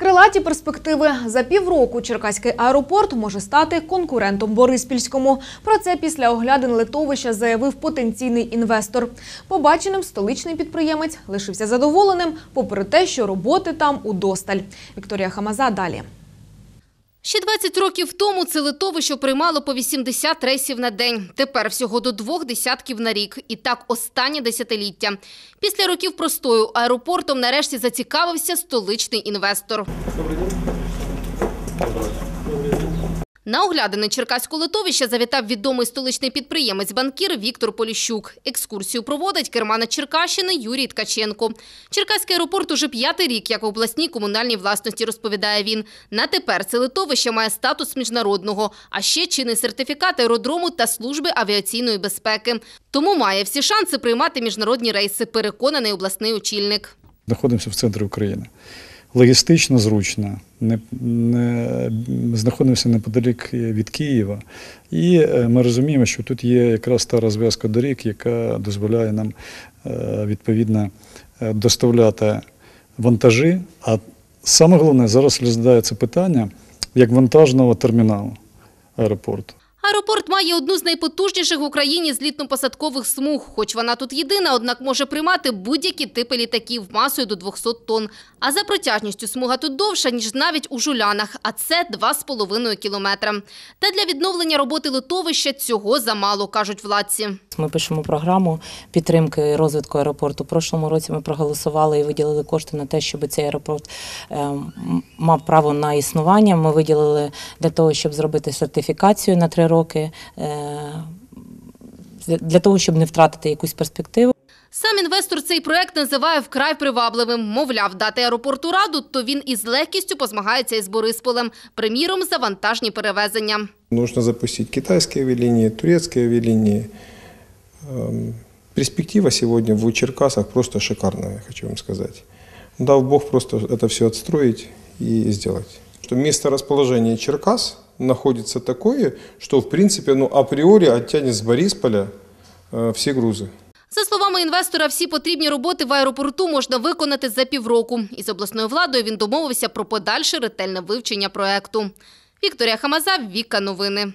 Крилаті перспективи за півроку Черкаський аеропорт може стати конкурентом Бориспільському. Про це після оглядин литовища заявив потенційний інвестор. Побаченим столичний підприємець лишився задоволеним, попри те, що роботи там удосталь. Вікторія Хамаза далі. Ще 20 років тому це литовище приймало по 80 рейсів на день. Тепер всього до двох десятків на рік. І так останнє десятиліття. Після років простою аеропортом нарешті зацікавився столичний інвестор. На оглядини Черкаського литовища завітав відомий столичний підприємець-банкір Віктор Поліщук. Екскурсію проводить кермана Черкащини Юрій Ткаченко. Черкаський аеропорт уже п'ятий рік, як в обласній комунальній власності, розповідає він. На тепер це литовище має статус міжнародного, а ще чинний сертифікат аеродрому та служби авіаційної безпеки. Тому має всі шанси приймати міжнародні рейси, переконаний обласний очільник. знаходимося в центрі України. Логістично зручно, не, не, знаходимося неподалік від Києва. І е, ми розуміємо, що тут є якраз та розв'язка доріг, яка дозволяє нам е, відповідно е, доставляти вантажі. А саме головне, зараз розглядається питання як вантажного терміналу аеропорту. Аеропорт має одну з найпотужніших в Україні злітно-посадкових смуг. Хоч вона тут єдина, однак може приймати будь-які типи літаків масою до 200 тонн. А за протяжністю смуга тут довша, ніж навіть у Жулянах, а це 2,5 кілометра. Та для відновлення роботи литовища цього замало, кажуть владці. Ми пишемо програму підтримки розвитку аеропорту. У прошлому році ми проголосували і виділили кошти на те, щоб цей аеропорт е, мав право на існування. Ми виділили для того, щоб зробити сертифікацію на три роки, е, для того, щоб не втратити якусь перспективу. Сам інвестор цей проект називає вкрай привабливим. Мовляв, дати аеропорту раду, то він із легкістю позмагається із Борисполем. Приміром, за вантажні перевезення. Нужно запустить китайские авиалинии, турецкие авиалинии. Эм, Перспектива сегодня в Черкасах просто шикарная, я хочу вам сказать. Дав Бог просто это все отстроить и сделать. Что место расположения Черкас находится такое, что в принципе ну, априори оттянет с Борисполя э, все грузы. За словами інвестора, всі потрібні роботи в аеропорту можна виконати за півроку. Із обласною владою він домовився про подальше ретельне вивчення проекту. Вікторія Хамаза, Віка Новини.